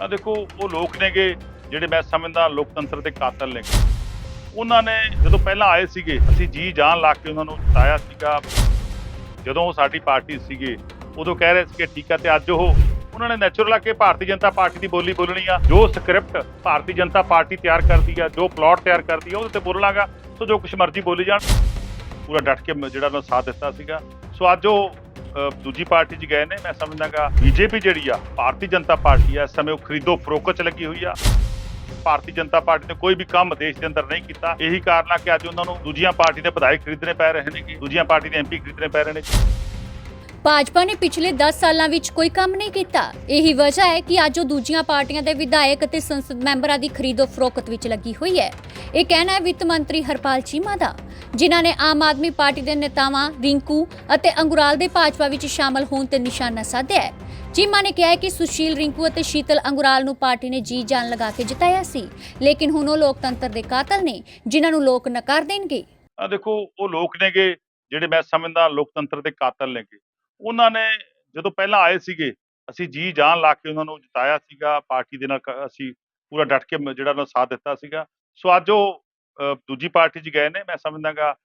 ਤਾਂ ਦੇਖੋ ਉਹ ਲੋਕ ਨੇਗੇ ਜਿਹੜੇ ਮੈਂ ਸਮਝਦਾ ਲੋਕਤੰਤਰ ਦੇ ਕਾਤਲ ਨੇ ਉਹਨਾਂ ਨੇ ਜਦੋਂ ਪਹਿਲਾਂ ਆਏ ਸੀਗੇ, ਅਸੀਂ ਜੀ ਜਾਨ ਲਾ ਕੇ ਉਹਨਾਂ ਨੂੰ ਜਿਤਾਇਆ ਸੀਗਾ। ਜਦੋਂ ਉਹ ਸਾਡੀ ਪਾਰਟੀ ਸੀਗੇ, ਉਦੋਂ ਕਹਿ ਰਹੇ ਸੀ ਕਿ ਠੀਕ ਆ ਤੇ ਅੱਜ ਉਹ ਉਹਨਾਂ ਨੇ ਨੈਚੁਰਲ ਆ ਕੇ ਭਾਰਤੀ ਜਨਤਾ ਪਾਰਟੀ ਦੀ ਬੋਲੀ ਬੋਲਣੀ ਆ। ਜੋ ਸਕ੍ਰਿਪਟ ਭਾਰਤੀ ਜਨਤਾ ਪਾਰਟੀ ਤਿਆਰ ਕਰਦੀ ਆ, ਜੋ ਪਲਾਟ ਤਿਆਰ ਕਰਦੀ ਆ, ਉਹਦੇ ਤੇ ਬੋਲਾਂਗਾ ਸੋ ਜੋ ਕੁਛ ਮਰਜ਼ੀ ਬੋਲੀ ਜਾਣ। ਪੂਰਾ ਡਟ ਕੇ ਮ- ਜਿਹੜਾ ਉਹਨਾਂ ਸਾਥ ਦਿੱਤਾ ਸੀਗਾ। ਸੋ ਅੱਜ ਉਹ ਦੂਜੀ ਪਾਰਟੀ 'ਚ ਗਏ ਨੇ, ਮੈਂ ਸਮਝਦਾਗਾ ਬੀਜੇਪੀ ਜਿਹੜੀ ਆ, ਭਾਰਤੀ ਜਨਤਾ ਪਾਰਟੀ ਆ, ਇਸ ਸਮੇਂ ਉਹ ਖਰੀਦੋ ਫਰੋਖਤ 'ਚ ਲੱਗੀ ਹੋਈ ਆ। ਭਾਰਤੀ ਜਨਤਾ ਪਾਰਟੀ ਨੇ ਕੋਈ ਵੀ ਕੰਮ ਦੇਸ਼ ਦੇ ਅੰਦਰ ਨਹੀਂ ਕੀਤਾ। ਇਹੀ ਕਾਰਨ ਆ ਕਿ ਅੱਜ ਉਹਨਾਂ ਨੂੰ ਦੂਜੀਆਂ ਪਾਰਟੀ ਦੇ ਵਿਧਾਇਕ ਖਰੀਦਣੇ ਪੈ ਰਹੇ ਨੇ ਕਿ ਦੂਜੀਆਂ ਪਾਰਟੀ ਦੇ ਐਮਪੀ ਖਰੀਦਣੇ ਪੈ ਰਹੇ ਨੇ ਭਾਜਪਾ ਨੇ ਪਿਛਲੇ 10 ਸਾਲਾਂ ਵਿੱਚ ਕੋਈ ਕੰਮ ਨਹੀਂ ਕੀਤਾ। ਇਹੀ ਵਜ੍ਹਾ ਹੈ ਕਿ ਅੱਜ ਉਹ ਦੂਜੀਆਂ ਪਾਰਟੀਆਂ ਦੇ ਵਿਧਾਇਕ ਅਤੇ ਸੰਸਦ ਮੈਂਬਰਾਂ ਦੀ ਖਰੀਦੋ ਫਰੋਖਤ ਵਿੱਚ ਲੱਗੀ ਹੋਈ ਹੈ। ਇਹ ਕਹਿਣਾ ਹੈ ਵਿੱਤ ਮੰਤਰੀ ਹਰਪਾਲ ਚੀਮਾ ਦਾ, ਜਿਨ੍ਹਾਂ ਨੇ ਆਮ ਆਦਮੀ ਪਾਰਟੀ ਦੇ ਨੇਤਾਵਾਂ ਰਿੰਕੂ ਅਤੇ ਅੰਗੁਰਾਲ ਦੇ ਭਾਜਪਾ ਵਿੱਚ ਸ਼ਾਮਲ ਹੋਣ ਤੇ ਨਿਸ਼ਾਨਾ ਸਾਧਿਆ ਹੈ। ਚੀਮਾ ਨੇ ਕਿਹਾ ਹੈ ਕਿ ਸੁਸ਼ੀਲ ਰਿੰਕੂ ਅਤੇ ਸ਼ੀਤਲ ਅੰਗੁਰਾਲ ਨੂੰ ਪਾਰਟੀ ਨੇ ਜੀ ਜਾਨ ਲਗਾ ਕੇ ਜਿਤਾਇਆ ਸੀ, ਲੇਕਿਨ ਹੁਣ ਉਹ ਲੋਕਤੰਤਰ ਦੇ ਕਾਤਲ ਨੇ, ਜਿਨ੍ਹਾਂ ਨੂੰ ਲੋਕ ਨਕਾਰ ਦੇਣਗੇ। ਆ ਦੇਖੋ, ਉਹ ਲੋਕ ਨੇਗੇ, ਜਿਹੜੇ ਮੈਂ ਸਮਝਦਾ ਲੋਕਤੰਤਰ ਦੇ ਕਾਤਲ ਨੇਗੇ। ਉਹਨਾਂ ਨੇ ਜਦੋਂ ਪਹਿਲਾਂ ਆਏ ਸੀਗੇ, ਅਸੀਂ ਜੀ ਜਾਨ ਲਾ ਕੇ ਉਹਨਾਂ ਨੂੰ ਜਿਤਾਇਆ ਸੀਗਾ, ਪਾਰਟੀ ਦੇ ਨਾਲ ਕ- ਅਸੀਂ ਪੂਰਾ ਡਟ ਕੇ ਮ- ਜਿਹੜਾ ਉਹਨਾਂ ਸਾਥ ਦਿੱਤਾ ਸੀਗਾ। ਸੋ ਅੱਜ ਉਹ ਦੂਜੀ ਪਾਰਟੀ 'ਚ ਗਏ ਨੇ, ਮੈਂ ਸਮਝਦਾਗਾ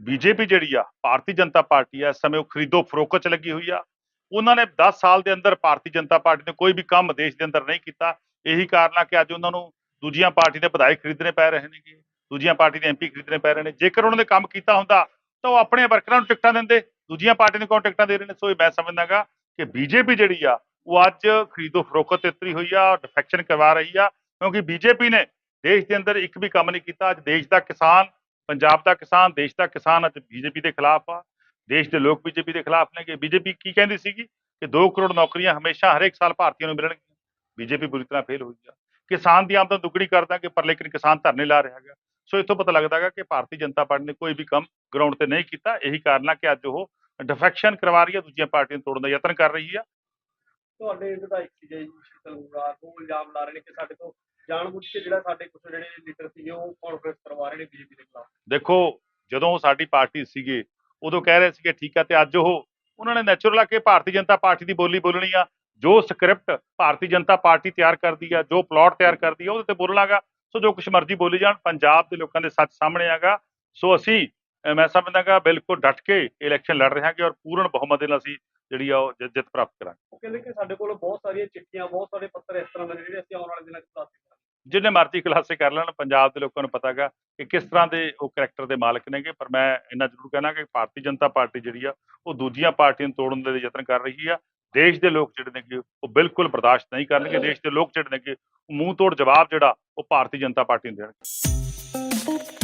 ਬੀਜੇਪੀ ਜਿਹੜੀ ਆ, ਭਾਰਤੀ ਜਨਤਾ ਪਾਰਟੀ ਆ, ਇਸ ਸਮੇਂ ਉਹ ਖਰੀਦੋ ਫਰੋਖਤ 'ਚ ਲੱਗੀ ਹੋਈ ਆ। ਉਹਨਾਂ ਨੇ 10 ਸਾਲ ਦੇ ਅੰਦਰ ਭਾਰਤੀ ਜਨਤਾ ਪਾਰਟੀ ਨੇ ਕੋਈ ਵੀ ਕੰਮ ਦੇਸ਼ ਦੇ ਅੰਦਰ ਨਹੀਂ ਕੀਤਾ। ਇਹੀ ਕਾਰਨ ਆ ਕਿ ਅੱਜ ਉਹਨਾਂ ਨੂੰ ਦੂਜੀਆਂ ਪਾਰਟੀ ਦੇ ਵਿਧਾਇਕ ਖਰੀਦਣੇ ਪੈ ਰਹੇ ਨੇਗੇ, ਦੂਜੀਆਂ ਪਾਰਟੀ ਦੇ ਐਮਪੀ ਖਰੀਦਣੇ ਪੈ ਰਹੇ ਨੇ। ਜੇਕਰ ਉਹਨਾਂ ਨੇ ਕੰਮ ਕੀਤਾ ਹੁੰਦਾ, ਤਾਂ ਉਹ ਆਪਣੇ ਵਰਕਰਾਂ ਨੂੰ ਟਿਕਟਾਂ ਦਿੰਦੇ। ਦੂਜੀਆਂ ਪਾਰਟੀ ਨੂੰ ਕੌਣ ਦੇ ਰਹੇ ਨੇ, ਸੋ ਇਹ ਮੈਂ ਸਮਝਦਾਗਾ ਕਿ ਬੀਜੇਪੀ ਜਿਹੜੀ ਆ, ਉਹ ਅੱਜ ਖਰੀਦੋ ਫਰੋਖਤ ਤੇ ਉਤਰੀ ਹੋਈ ਆ ਡਿਫੈਕਸ਼ਨ ਕਰਵਾ ਰਹੀ ਆ, ਕਿਉਂਕਿ ਬੀਜੇਪੀ ਨੇ ਦੇਸ਼ ਦੇ ਅੰਦਰ ਇੱਕ ਵੀ ਕੰਮ ਨਹੀਂ ਕੀਤਾ। ਅੱਜ ਦੇਸ਼ ਦਾ ਕਿਸਾਨ, ਪੰਜਾਬ ਦਾ ਕਿਸਾਨ, ਦੇਸ਼ ਦਾ ਕਿਸਾਨ ਅੱਜ ਬੀਜੇਪੀ ਦੇ ਖਿਲਾਫ ਆ। ਦੇਸ਼ ਦੇ ਲੋਕ ਬੀਜੇਪੀ ਦੇ ਖਿਲਾਫ ਨੇ ਕਿ ਬੀਜੇਪੀ ਕੀ ਕਹਿੰਦੀ ਸੀਗੀ ਕਿ 2 ਕਰੋੜ ਨੌਕਰੀਆਂ ਹਮੇਸ਼ਾ ਹਰੇਕ ਸਾਲ ਭਾਰਤੀਆਂ ਨੂੰ ਮਿਲਣਗੀਆਂ। ਬੀਜੇਪੀ ਬੁਰੀ ਤਰ੍ਹਾਂ ਫੇਲ ਹੋਈ ਆ। ਕਿਸਾਨ ਦੀ ਆਮਦਨ ਦੁੱਗਣੀ ਕਰ ਦਾਂਗੇ ਪਰ ਲੇਕਿਨ ਕਿਸਾਨ ਧਰਨੇ ਲਾ ਰਿਹਾ ਹੈਗਾ। ਸੋ ਇੱਥੋਂ ਪਤਾ ਲੱਗਦਾ ਹੈਗਾ ਕਿ ਭਾਰਤੀ ਜਨਤਾ ਪਾਰਟੀ ਨੇ ਕੋਈ ਵੀ ਕੰਮ ਗਰਾਊਂਡ ਤੇ ਨਹੀਂ ਕੀਤਾ। ਇਹੀ ਕਾਰਨ ਆ ਕਿ ਅੱਜ ਉਹ ਡਿਫੈਕਸ਼ਨ ਕਰਵਾ ਰਹੀ ਹੈ ਦੂਜੀਆਂ ਪਾਰਟੀਆਂ ਨੂੰ ਤੋੜਨ ਦਾ ਯਤਨ ਕਰ ਰਹੀ ਆ। ਤੁਹਾਡੇ ਵਿਧਾਇਕ ਸੀਗੇ ਜੀ ਸ਼ੀਤਲ ਗੁਰਾਰ ਉਹ ਇਲਜ਼ਾਮ ਲਾ ਰਹੇ ਨੇ ਕਿ ਸਾਡੇ ਤੋਂ ਜਾਣਬੁੱਝ ਕੇ ਜਿਹੜਾ ਸਾਡੇ ਕੁਝ ਜਿਹੜੇ ਲੀਡਰ ਸੀਗੇ ਉਹ ਕਾਨਫਰੰਸ ਕਰਵਾ ਰਹੇ ਨੇ ਬੀਜੇਪੀ ਦੇ ਖਿਲਾਫ। ਦੇਖੋ ਜਦੋਂ ਉਹ ਸਾਡੀ ਪਾਰਟੀ ਸੀਗੇ ਉਦੋਂ ਕਹਿ ਰਹੇ ਸੀਗੇ ਠੀਕ ਆ ਤੇ ਅੱਜ ਉਹ ਉਹਨਾਂ ਨੇ ਨੈਚੁਰਲ ਆ ਕੇ ਭਾਰਤੀ ਜਨਤਾ ਪਾਰਟੀ ਦੀ ਬੋਲੀ ਬੋਲਣੀ ਆ। ਜੋ ਸਕ੍ਰਿਪਟ ਭਾਰਤੀ ਜਨਤਾ ਪਾਰਟੀ ਤਿਆਰ ਕਰਦੀ ਆ ਜੋ ਪਲਾਟ ਤਿਆਰ ਕਰਦੀ ਆ ਉਹਦੇ ਤੇ ਬੋਲਣਾਗਾ। ਸੋ ਜੋ ਕੁਝ ਮਰਜ਼ੀ ਬੋਲੀ ਜਾਣ ਪੰਜਾਬ ਦੇ ਲੋਕਾਂ ਦੇ ਸੱਚ ਸਾਹਮਣੇ ਆਗਾ। ਸੋ ਅਸੀਂ ਮੈਂ ਸਮਝਦਾਗਾ ਬਿਲਕੁਲ ਡਟ ਕੇ ਇਲੈਕਸ਼ਨ ਲੜ ਰਹੇ ਹਾਂਗੇ ਔਰ ਪੂਰਨ ਬਹੁਮਤ ਦੇ ਨਾਲ ਅਸੀਂ ਜਿਹੜੀ ਆ ਉਹ ਜਿੱਤ ਪ੍ਰਾਪਤ ਕਰਾਂਗੇ। ਉਹ ਕਹਿੰਦੇ ਕਿ ਸਾਡੇ ਕੋਲ ਬਹੁਤ ਸਾਰੀਆਂ ਚਿੱਠੀਆਂ ਬਹੁਤ ਸਾਰੇ ਪੱਤਰ ਇਸ ਤਰ੍ਹਾਂ ਦੇ ਜਿਹੜੇ ਅਸੀਂ ਆਉਣ ਵਾਲੇ ਦਿਨਾਂ 'ਚ ਖੁਲਾਸੇ ਕਰਾਂਗੇ। ਜਿੰਨੇ ਮਰਜ਼ੀ ਖੁਲਾਸੇ ਕਰ ਲੈਣ ਪੰਜਾਬ ਦੇ ਲੋਕਾਂ ਨੂੰ ਪਤਾਗਾ ਕਿ ਕਿਸ ਤਰ੍ਹਾਂ ਦੇ ਉਹ ਕਰੈਕਟਰ ਦੇ ਮਾਲਕ ਨੇਗੇ ਪਰ ਮੈਂ ਇਹਨਾਂ ਜ਼ਰੂਰ ਕਹਿਣਾ ਕਿ ਭਾਰਤੀ ਜਨਤਾ ਪਾਰਟੀ ਜਿਹੜੀ ਆ ਉਹ ਦੂਜੀਆਂ ਪਾਰਟੀਆਂ ਨੂੰ ਤੋੜਨ ਦੇ ਯਤਨ ਕਰ ਰਹੀ ਆ। ਦੇਸ਼ ਦੇ ਲੋਕ ਜਿਹੜੇ ਨੇਗੇ, ਉਹ ਬਿਲਕੁਲ ਬਰਦਾਸ਼ਤ ਨਹੀਂ ਕਰਨਗੇ। ਦੇਸ਼ ਦੇ ਲੋਕ ਜਿਹੜੇ ਨੇਗੇ, ਉਹ ਮੂੰਹ ਤੋੜ ਜਵਾਬ ਜਿਹੜਾ, ਉਹ ਭਾਰਤੀ ਜਨਤਾ ਪਾਰਟੀ ਨੂੰ ਦੇਣਗੇ।